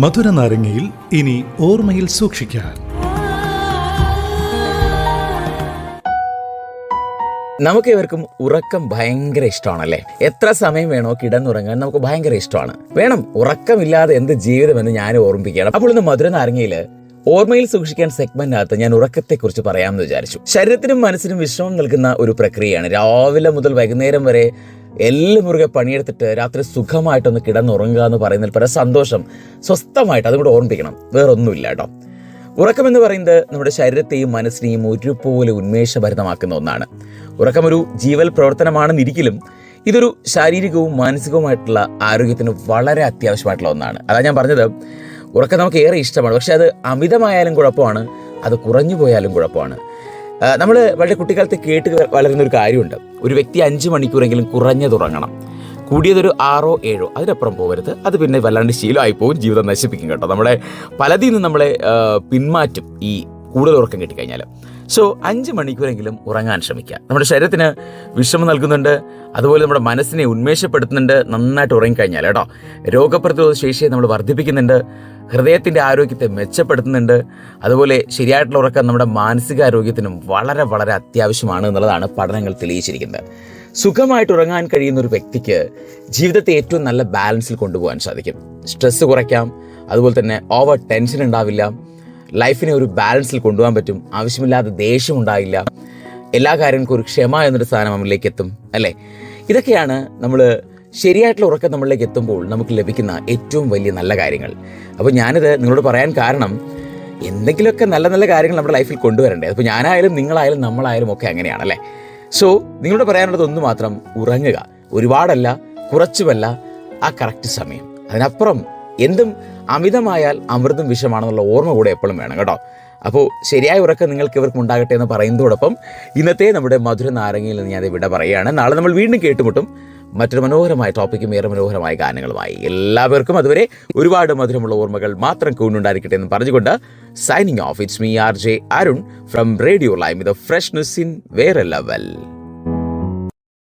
മധുര നാരങ്ങയിൽ ഇനി ഓർമ്മയിൽ സൂക്ഷിക്കാൻ. നമുക്ക് ഇവർക്കും ഉറക്കം ഭയങ്കര ഇഷ്ടമാണല്ലേ? എത്ര സമയം വേണോ കിടന്നുറങ്ങാൻ നമുക്ക് ഭയങ്കര ഇഷ്ടമാണ്. വേണം ഉറക്കമില്ലാതെ എന്ത് ജീവിതമെന്ന് ഞാൻ ഓർമ്മിപ്പിക്കണം. അപ്പോൾ ഇന്ന് മധുര നാരങ്ങയിൽ ഓർമ്മയിൽ സൂക്ഷിക്കാൻ സെഗ്മെന്റിനകത്ത് ഞാൻ ഉറക്കത്തെക്കുറിച്ച് പറയാമെന്ന് വിചാരിച്ചു. ശരീരത്തിനും മനസ്സിനും വിശ്രമം നൽകുന്ന ഒരു പ്രക്രിയയാണ്. രാവിലെ മുതൽ വൈകുന്നേരം വരെ എല്ലാം മുറുകെ പണിയെടുത്തിട്ട് രാത്രി സുഖമായിട്ടൊന്ന് കിടന്നുറങ്ങുക എന്ന് പറയുന്നതിൽ പല സന്തോഷം സ്വസ്ഥമായിട്ട് അതും കൂടെ ഓർമ്മിപ്പിക്കണം. വേറൊന്നുമില്ല കേട്ടോ. ഉറക്കമെന്ന് പറയുന്നത് നമ്മുടെ ശരീരത്തെയും മനസ്സിനെയും ഒരുപോലെ ഉന്മേഷഭരിതമാക്കുന്ന ഒന്നാണ്. ഉറക്കം ഒരു ജീവൽ പ്രവർത്തനമാണെന്നിരിക്കലും ഇതൊരു ശാരീരികവും മാനസികവുമായിട്ടുള്ള ആരോഗ്യത്തിന് വളരെ അത്യാവശ്യമായിട്ടുള്ള ഒന്നാണ്. അതാ ഞാൻ പറഞ്ഞത് ഉറക്കം നമുക്ക് ഏറെ ഇഷ്ടമാണ്. പക്ഷേ അത് അമിതമായാലും കുഴപ്പമാണ് അത് കുറഞ്ഞു പോയാലും കുഴപ്പമാണ്. നമ്മൾ വളരെ കുട്ടിക്കാലത്ത് കേട്ട് വളരുന്ന ഒരു കാര്യമുണ്ട്. ഒരു വ്യക്തി അഞ്ച് മണിക്കൂറെങ്കിലും കുറഞ്ഞതുറങ്ങണം കൂടിയതൊരു ആറോ ഏഴോ അതിനപ്പുറം പോകരുത് അത് പിന്നെ വല്ലാണ്ട് ശീലമായി പോകും ജീവിതം നശിപ്പിക്കും കേട്ടോ. നമ്മളെ പലതിൽ നിന്ന് നമ്മളെ പിന്മാറ്റും ഈ കൂടുതൽ ഉറക്കം കിട്ടിക്കഴിഞ്ഞാൽ സോ അഞ്ച് മണിക്കൂറെങ്കിലും ഉറങ്ങാൻ ശ്രമിക്കുക. നമ്മുടെ ശരീരത്തിന് വിശ്രമം നൽകുന്നുണ്ട്. അതുപോലെ നമ്മുടെ മനസ്സിനെ ഉന്മേഷപ്പെടുത്തുന്നുണ്ട്. നന്നായിട്ട് ഉറങ്ങിക്കഴിഞ്ഞാൽ കേട്ടോ. രോഗപ്രതിരോധ ശേഷിയെ നമ്മൾ വർദ്ധിപ്പിക്കുന്നുണ്ട്. ഹൃദയത്തിന്റെ ആരോഗ്യത്തെ മെച്ചപ്പെടുത്തുന്നുണ്ട്. അതുപോലെ ശരിയായിട്ടുള്ള ഉറക്കം നമ്മുടെ മാനസികാരോഗ്യത്തിനും വളരെ വളരെ അത്യാവശ്യമാണ് എന്നുള്ളതാണ് പഠനങ്ങൾ തെളിയിച്ചിരിക്കുന്നത്. സുഖമായിട്ട് ഉറങ്ങാൻ കഴിയുന്ന ഒരു വ്യക്തിക്ക് ജീവിതത്തെ ഏറ്റവും നല്ല ബാലൻസിൽ കൊണ്ടുപോകാൻ സാധിക്കും. സ്ട്രെസ്സ് കുറയ്ക്കാം. അതുപോലെ തന്നെ ഓവർ ടെൻഷൻ ഉണ്ടാവില്ല. ലൈഫിനെ ഒരു ബാലൻസിൽ കൊണ്ടുപോകാൻ പറ്റും. ആവശ്യമില്ലാതെ ദേഷ്യം ഉണ്ടായില്ല. എല്ലാ കാര്യങ്ങൾക്കും ഒരു ക്ഷമ എന്നൊരു സാധനം നമ്മളിലേക്ക് എത്തും അല്ലേ? ഇതൊക്കെയാണ് നമ്മൾ ശരിയായിട്ടുള്ള ഉറക്കം നമ്മളിലേക്ക് എത്തുമ്പോൾ നമുക്ക് ലഭിക്കുന്ന ഏറ്റവും വലിയ നല്ല കാര്യങ്ങൾ. അപ്പോൾ ഞാനിത് നിങ്ങളോട് പറയാൻ കാരണം എന്തെങ്കിലുമൊക്കെ നല്ല നല്ല കാര്യങ്ങൾ നമ്മുടെ ലൈഫിൽ കൊണ്ടുവരണ്ടേ? അപ്പോൾ ഞാനായാലും നിങ്ങളായാലും നമ്മളായാലും ഒക്കെ അങ്ങനെയാണ് അല്ലേ? സോ നിങ്ങളോട് പറയാനുള്ളത് ഒന്ന് മാത്രം ഉറങ്ങുക. ഒരുപാടല്ല കുറച്ചുമല്ല ആ കറക്റ്റ് സമയം. അതിനപ്പുറം എന്തും അമിതമായാൽ അമൃതും വിഷമാണെന്നുള്ള ഓർമ്മ കൂടെ എപ്പോഴും വേണം കേട്ടോ. അപ്പോൾ ശരിയായ ഉറക്കം നിങ്ങൾക്ക് ഇവർക്കും ഉണ്ടാകട്ടെ എന്ന് പറയുന്നതോടൊപ്പം ഇന്നത്തെ നമ്മുടെ മധുര നാരങ്ങയിൽ നിന്ന് ഞാൻ ഇവിടെ പറയുകയാണ്. നാളെ നമ്മൾ വീണ്ടും കേട്ടുമുട്ടും മറ്റൊരു മനോഹരമായ ടോപ്പിക്കും ഏറെ മനോഹരമായ ഗാനങ്ങളുമായി. എല്ലാവർക്കും അതുവരെ ഒരുപാട് മധുരമുള്ള ഓർമ്മകൾ മാത്രം കൂണ്ടുണ്ടായിരിക്കട്ടെ എന്ന് പറഞ്ഞുകൊണ്ട് signing off it's me R J Arun from radio lime ഇത് ഫ്രഷ്നെസ് ഇൻ വേറെ ലെവൽ